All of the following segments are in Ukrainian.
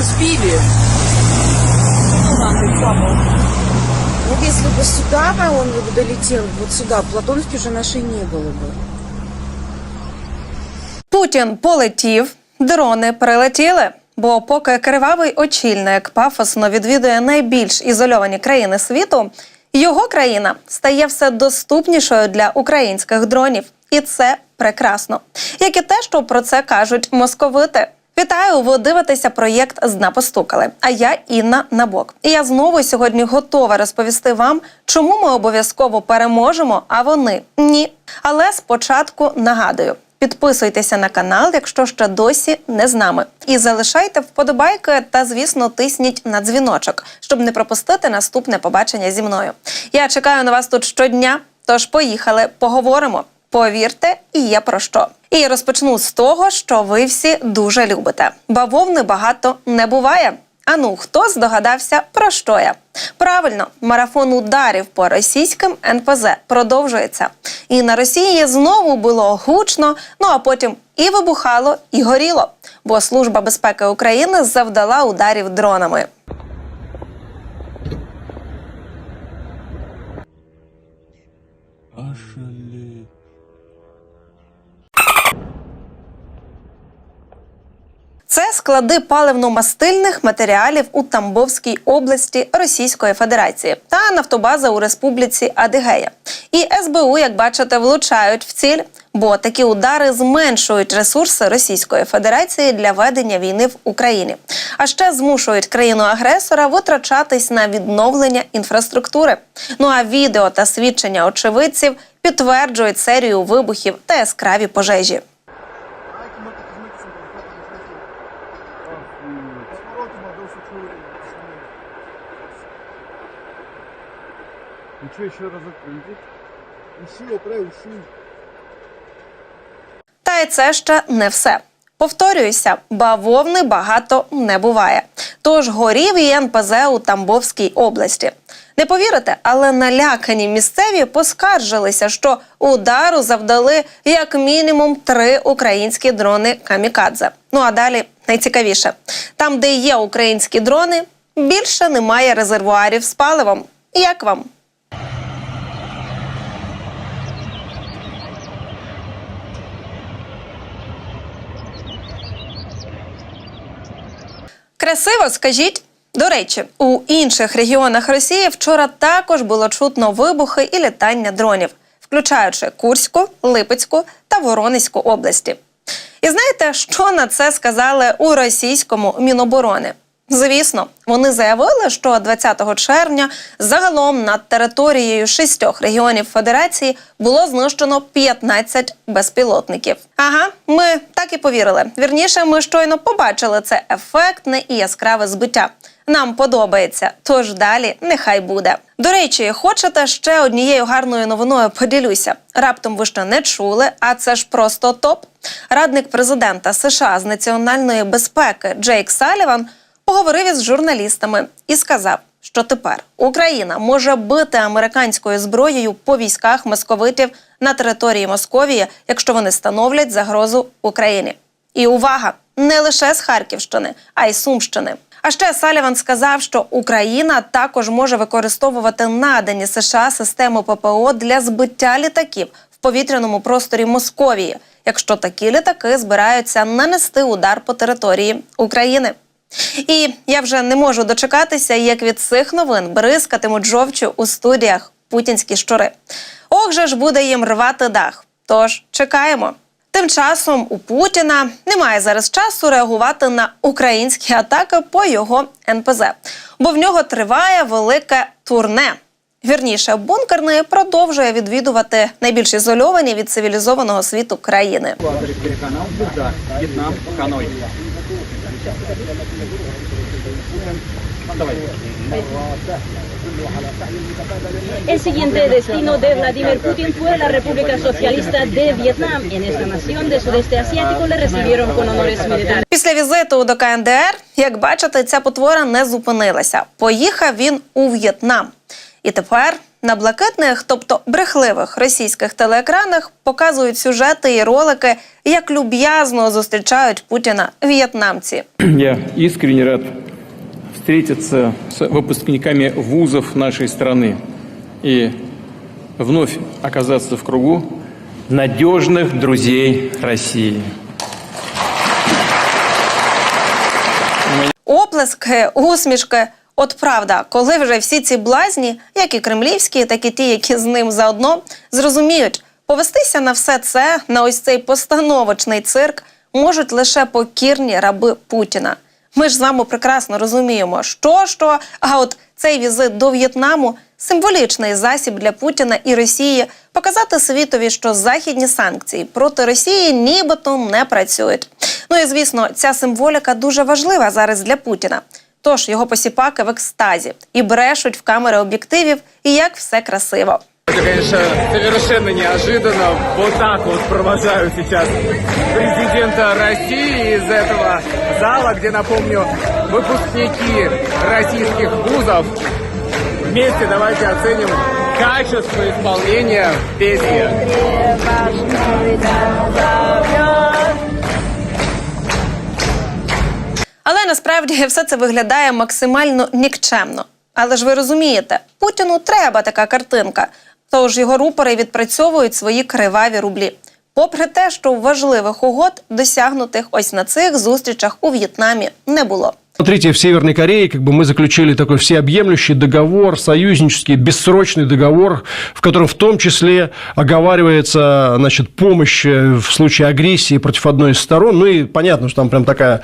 сбили. Ну, если бы сюда бы он бы долетел, вот сюда, Платоновки уже нашей не было бы. Путін полетів, дрони прилетіли. Бо поки кривавий очільник пафосно відвідує найбільш ізольовані країни світу, його країна стає все доступнішою для українських дронів, і це прекрасно. Як і те, що про це кажуть московити. Вітаю! Ви дивитеся проєкт «Зна постукали. А я Інна Набок. І я знову сьогодні готова розповісти вам, чому ми обов'язково переможемо, а вони ні. Але спочатку нагадую. Підписуйтеся на канал, якщо ще досі не з нами, і залишайте вподобайки та, звісно, тисніть на дзвіночок, щоб не пропустити наступне побачення зі мною. Я чекаю на вас тут щодня. Тож поїхали, поговоримо. Повірте, і є про що. І розпочну з того, що ви всі дуже любите. Бавовни багато не буває. А ну, хто здогадався про що я? Правильно, марафон ударів по російським НПЗ продовжується. І на Росії знову було гучно, ну а потім і вибухало, і горіло. Бо Служба безпеки України завдала ударів дронами. Ошалеть. Це склади паливно-мастильних матеріалів у Тамбовській області Російської Федерації та нафтобаза у Республіці Адигея. І СБУ, як бачите, влучають в ціль, бо такі удари зменшують ресурси Російської Федерації для ведення війни в Україні, а ще змушують країну-агресора витрачатись на відновлення інфраструктури. Ну а відео та свідчення очевидців підтверджують серію вибухів та яскраві пожежі. Ну что, еще разок прилетит? Усі, опре, усі. Та й це ще не все. Повторююся, бавовни багато не буває. Тож горів і НПЗ у Тамбовській області. Не повірите, але налякані місцеві поскаржилися, що удару завдали як мінімум три українські дрони камікадзе. Ну а далі найцікавіше: там, де є українські дрони, більше немає резервуарів з паливом. Як вам? Красиво, скажіть. До речі, у інших регіонах Росії вчора також було чутно вибухи і літання дронів, включаючи Курську, Липецьку та Воронезьку області. І знаєте, що на це сказали у російському Міноборони? Звісно, вони заявили, що 20 червня загалом над територією шістьох регіонів Федерації було знищено 15 безпілотників. Ага, ми так і повірили. Вірніше, ми щойно побачили це ефектне і яскраве збиття. Нам подобається, тож далі нехай буде. До речі, хочете ще однією гарною новиною поділюся. Раптом ви ще не чули, а це ж просто топ. Радник президента США з національної безпеки Джейк Саліван поговорив із журналістами і сказав, що тепер Україна може бити американською зброєю по військах московитів на території Московії, якщо вони становлять загрозу Україні. І увага! Не лише з Харківщини, а й Сумщини. А ще Саліван сказав, що Україна також може використовувати надані США системи ППО для збиття літаків в повітряному просторі Московії, якщо такі літаки збираються нанести удар по території України. І я вже не можу дочекатися, як від цих новин бризкатимуть жовчу у студіях путінські щури. Ох же ж буде їм рвати дах. Тож чекаємо. Тим часом у Путіна немає зараз часу реагувати на українські атаки по його НПЗ, бо в нього триває велике турне. Вірніше, бункерний продовжує відвідувати найбільш ізольовані від цивілізованого світу країни. Звезда, Ханой. El siguiente destino de Vladimir Putin fue la República Socialista de Vietnam. En esta nación del sudeste asiático le recibieron con honores militares. Після візиту до КНДР, як бачите, ця потвора не зупинилася. Поїхав він у В'єтнам. І тепер На блакитних, тобто брехливих російських телеекранах, показують сюжети і ролики, як люб'язно зустрічають Путіна в'єтнамці. Я искренне рад встретиться с выпускниками вузов нашей страны и вновь оказаться в кругу надежных друзей России. Оплески, усмішки. От правда, коли вже всі ці блазні, як і кремлівські, так і ті, які з ним заодно, зрозуміють, повестися на все це, на ось цей постановочний цирк, можуть лише покірні раби Путіна. Ми ж з вами прекрасно розуміємо, що що, а от цей візит до В'єтнаму символічний засіб для Путіна і Росії показати світові, що західні санкції проти Росії нібито не працюють. Ну і звісно, ця символіка дуже важлива зараз для Путіна. Тож його посіпаки в екстазі і брешуть в камери об'єктивів, і як все красиво. Это, конечно, совершенно неожиданно. Вот так вот провожаю сейчас президента России из этого зала, где, напомню, выпускники российских вузов. Вместе давайте оценим качество исполнения песни. Але насправді все це виглядає максимально нікчемно. Але ж ви розумієте, Путіну треба така картинка. Тож його рупори відпрацьовують свої криваві рублі. Попри те, що важливих угод досягнутих ось на цих зустрічах у В'єтнамі не було. Смотрите, в Северной Корее как бы мы заключили такой всеобъемлющий договор, союзнический, бессрочный договор, в котором в том числе оговаривается значит, помощь э, в случае агрессии против одной из сторон. Ну и понятно, что там прям такая,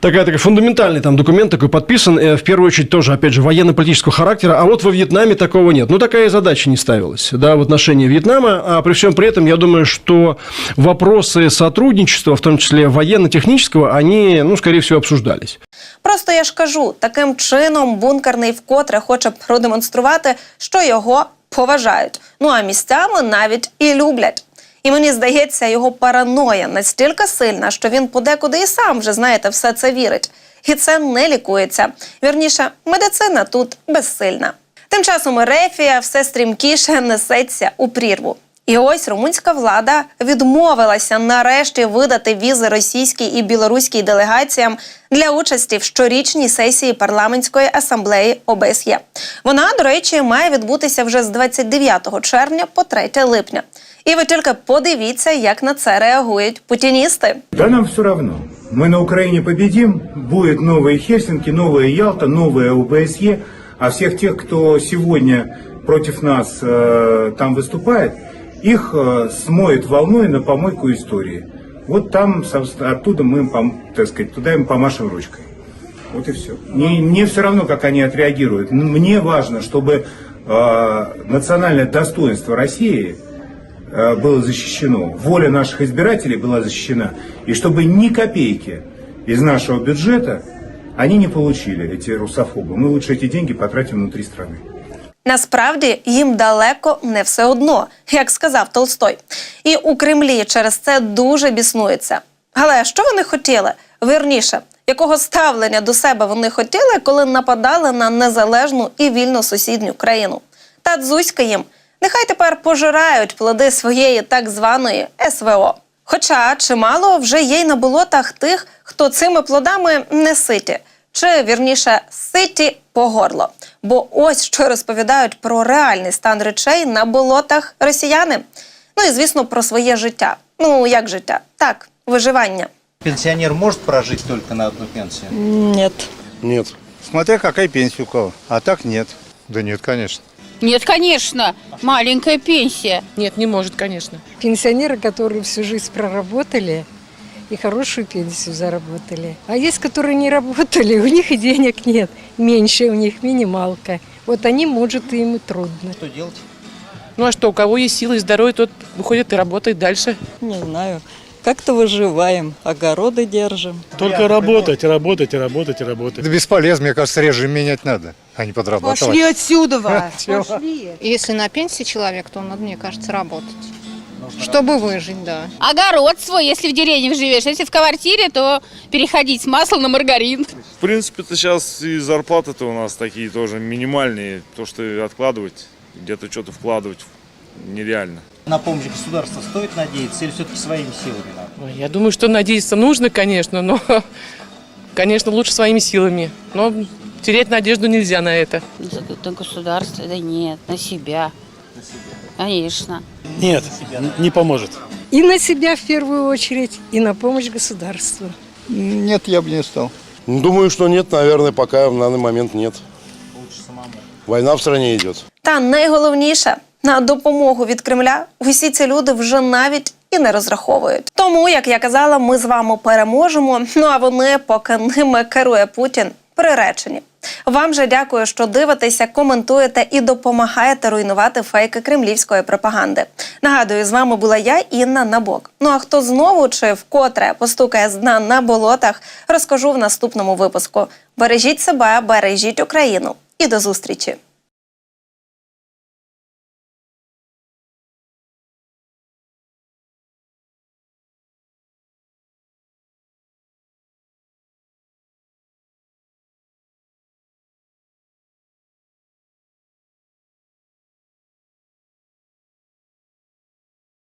такая, такой фундаментальный там документ такой подписан, э, в первую очередь тоже, опять же, военно-политического характера, а вот во Вьетнаме такого нет. Ну, такая задача не ставилась да, в отношении Вьетнама, а при всем при этом я думаю, что вопросы сотрудничества, в том числе военно-технического, они, ну, скорее всего, обсуждались. Просто я ж кажу, таким чином бункерний вкотре хоче продемонструвати, що його поважають. Ну а місцями навіть і люблять. І мені здається, його параноя настільки сильна, що він подекуди і сам вже знаєте, все це вірить. І це не лікується. Вірніше, медицина тут безсильна. Тим часом Ерефія все стрімкіше несеться у прірву. І ось румунська влада відмовилася нарешті видати візи російській і білоруській делегаціям для участі в щорічній сесії парламентської асамблеї ОБСЄ. Вона, до речі, має відбутися вже з 29 червня по 3 липня. І ви тільки подивіться, як на це реагують путіністи. Да нам все равно. Мы на Украине победим, будет новые Хельсинки, новая Ялта, новая ОБСЕ, а всех тех, кто сегодня против нас э, там выступает, Их э, смоет волной на помойку истории. Вот там, оттуда мы, им так сказать, туда им помашем ручкой. Вот и все. Мне, мне все равно, как они отреагируют. Мне важно, чтобы э, национальное достоинство России э, было защищено, воля наших избирателей была защищена, и чтобы ни копейки из нашего бюджета они не получили, эти русофобы. Мы лучше эти деньги потратим внутри страны. Насправді їм далеко не все одно, як сказав Толстой. І у Кремлі через це дуже біснуються. Але що вони хотіли? Вірніше, якого ставлення до себе вони хотіли, коли нападали на незалежну і вільну сусідню країну? Та дзузька їм. Нехай тепер пожирають плоди своєї так званої СВО. Хоча чимало вже є й на болотах тих, хто цими плодами не ситі, чи вірніше ситі по горло. Бо ось що розповідають про реальний стан речей на болотах росіяни. Ну і звісно про своє життя. Ну як життя? Так, виживання. Пенсионер может прожить только на одну пенсию? Нет. Нет. Смотря какая пенсия у кого. А так нет. Да нет, конечно. Нет, конечно. Маленькая пенсия. Нет, не может, конечно. Пенсионеры, которые всю жизнь проработали и хорошую пенсию заработали. А есть, которые не работали, у них и денег нет. Меньше у них, минималка. Вот они, может, им и трудно. Что делать? Ну а что, у кого есть силы и здоровье, тот выходит и работает дальше. Не знаю. Как-то выживаем, огороды держим. Только работать, работать, работать, работать. Это бесполезно, мне кажется, режим менять надо, а не подрабатывать. отсюда! Если на пенсии человек, то надо, мне кажется, работать. Чтобы выжить, да. Огород свой, если в деревне живешь. Если в квартире, то переходить с масла на маргарин. В принципе-то сейчас и зарплаты-то у нас такие тоже минимальные. То, что откладывать где-то что-то вкладывать нереально. На помощь государства стоит надеяться или все-таки своими силами надо? Ой, Я думаю, что надеяться нужно, конечно, но, конечно, лучше своими силами. Но терять надежду нельзя на это. На государство, да нет, на себя. Конечно. Нет, не поможет. И на себя в первую очередь, и на помощь государству. Нет, я бы не стал. Думаю, что нет, наверное, пока в данный момент нет. Война в стране идет. Та найголовніше на допомогу від Кремля усі ці люди вже навіть і не розраховують. Тому, як я казала, ми з вами переможемо. Ну а вони, поки ними керує Путін, приречені. Вам же дякую, що дивитеся, коментуєте і допомагаєте руйнувати фейки кремлівської пропаганди. Нагадую, з вами була я, Інна Набок. Ну а хто знову чи вкотре постукає з дна на болотах, розкажу в наступному випуску. Бережіть себе, бережіть Україну і до зустрічі!